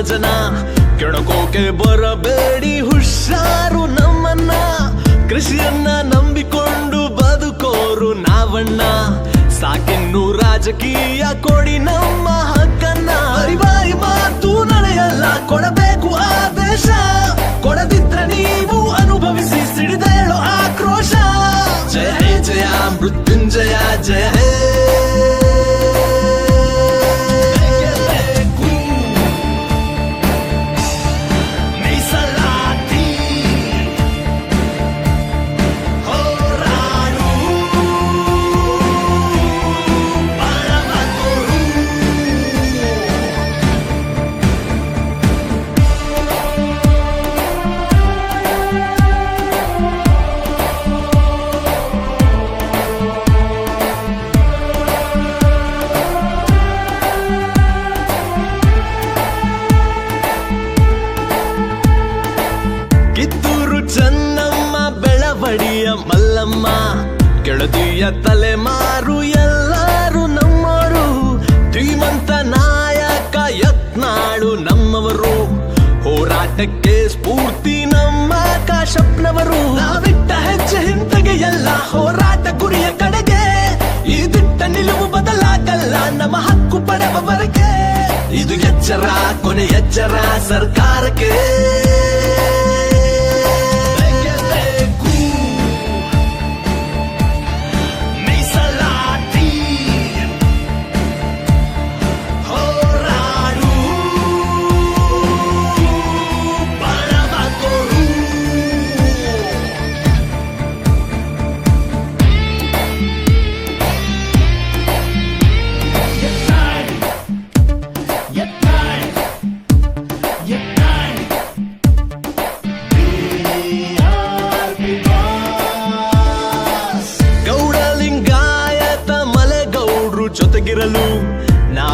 ಜನ. ಕೆಣಕೋಕೆ ಬರಬೇಡಿ, ಹುಷಾರು ನಮ್ಮನ್ನ. ಕೃಷಿಯನ್ನ ನಂಬಿಕೊಂಡು ಬದುಕೋರು ನಾವಣ್ಣ. ಸಾಕಿನ್ನು ರಾಜಕೀಯ ಕೊಡಿ ನಮ್ಮ ಹಕ್ಕನ್ನ. ಅರಿವಾಯಿ ಮಾತು ನಡೆಯಲ್ಲ, ಕೊಡಬೇಕು ಆದೇಶ. ಕೊಡದಿದ್ರೆ ನೀವು ಅನುಭವಿಸಿ ಸಿಡಿದೇಳು ಆಕ್ರೋಶ. ಜಯ ಜಯ, ಮೃತ್ಯುಂಜಯ, ಜಯ ಕೆಳದಿಯ ತಲೆಮಾರು ಎಲ್ಲಾರು ನಮ್ಮವರು ಧೀಮಂತ ನಾಯಕ ಯತ್ನಾಳು ನಮ್ಮವರು. ಹೋರಾಟಕ್ಕೆ ಸ್ಫೂರ್ತಿ ನಮ್ಮ ಕಾಶಪ್ನವರು ನಾವಿಟ್ಟ ಹೆಜ್ಜೆ ಹಿಂತೆಗೆ ಎಲ್ಲ ಹೋರಾಟ ಗುರಿಯ ಕಡೆಗೆ. ಈ ದಿಟ್ಟ ನಿಲುವು ಬದಲಾಗಲ್ಲ ನಮ್ಮ ಹಕ್ಕು ಪಡೆವವರೆಗೆ. ಇದು ಎಚ್ಚರ, ಕೊನೆ ಎಚ್ಚರ ಸರ್ಕಾರಕ್ಕೆ.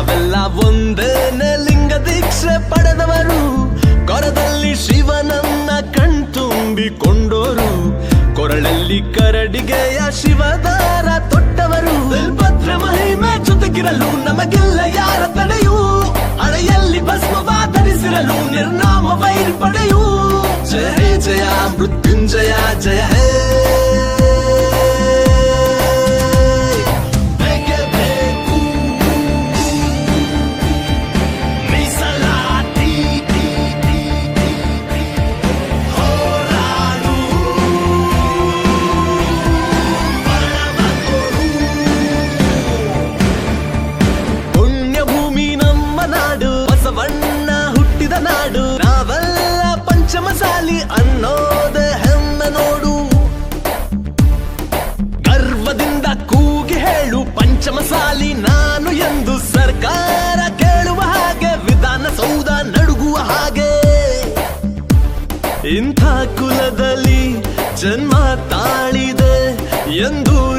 ನಾವೆಲ್ಲ ಒಂದೇನೆ ಲಿಂಗ ದೀಕ್ಷೆ ಪಡೆದವರು. ಕೊರದಲ್ಲಿ ಶಿವನನ್ನ ಕಣ್ತುಂಬಿಕೊಂಡೋರು. ಕೊರಳಲ್ಲಿ ಕರಡಿಗೆಯ ಶಿವದಾರ ತೊಟ್ಟವರು. ಭದ್ರ ಮಹಿಮೆ ಜೊತೆಗಿರಲು ನಮಗೆಲ್ಲ ಯಾರ ತಡೆಯು? ಅಳೆಯಲ್ಲಿ ಭಸ್ಮವಾದರಿಸಿರಲು ನಿರ್ನಾಮ ವೈರ್ ಪಡೆಯು? ಜಯ ಜಯ, ಮೃತ್ಯುಂಜಯ, ಜಯ ಹೇ. ಅನ್ನೋದೇ ಹೆಮ್ಮೆ ನೋಡು. ಗರ್ವದಿಂದ ಕೂಗಿ ಹೇಳು, ಪಂಚಮಸಾಲಿ ನಾನು ಎಂದು ಸರ್ಕಾರ ಕೇಳುವ ಹಾಗೆ, ವಿಧಾನಸೌಧ ನಡುಗುವ ಹಾಗೆ. ಇಂಥ ಕುಲದಲ್ಲಿ ಜನ್ಮ ತಾಳಿದೆ ಎಂದು